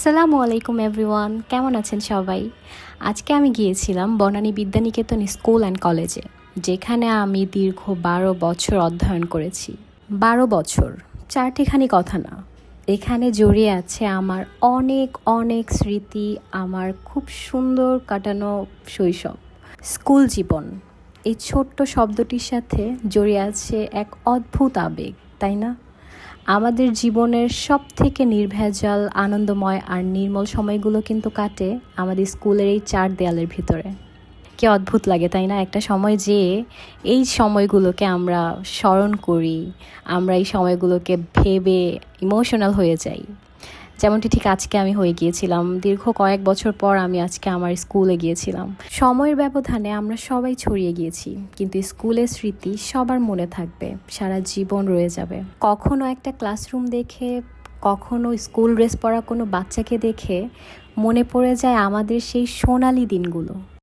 আসসালামু আলাইকুম এভরিওয়ান, কেমন আছেন সবাই? আজকে আমি গিয়েছিলাম বনানী বিদ্যানিকেতন স্কুল অ্যান্ড কলেজে, যেখানে আমি দীর্ঘ বারো বছর অধ্যয়ন করেছি। বারো বছর, চারটিখানি কথা না। এখানে জড়িয়ে আছে আমার অনেক অনেক স্মৃতি, আমার খুব সুন্দর কাটানো শৈশব। স্কুল জীবন, এই ছোট্ট শব্দটির সাথে জড়িয়ে আছে এক অদ্ভুত আবেগ, তাই না? আমাদের জীবনের সব থেকে নির্ভেজাল, আনন্দময় আর নির্মল সময়গুলো কিন্তু কাটে আমাদের স্কুলের এই চার দেয়ালের ভিতরে। কি অদ্ভুত লাগে, তাই না? একটা সময় যে এই সময়গুলোকে আমরা স্মরণ করি, আমরা এই সময়গুলোকে ভেবে ইমোশনাল হয়ে যাই। যেমনটি ঠিক আজকে আমি হয়ে গিয়েছিলাম, দীর্ঘ কয়েক বছর পর আমি আজকে আমার স্কুলে গিয়েছিলাম। সময়ের ব্যবধানে আমরা সবাই ছড়িয়ে গিয়েছি, কিন্তু স্কুলের স্মৃতি সবার মনে থাকবে, সারা জীবন রয়ে যাবে। কখনো একটা ক্লাসরুম দেখে, কখনো স্কুল ড্রেস পরা কোনো বাচ্চাকে দেখে মনে পড়ে যায় আমাদের সেই সোনালি দিনগুলো।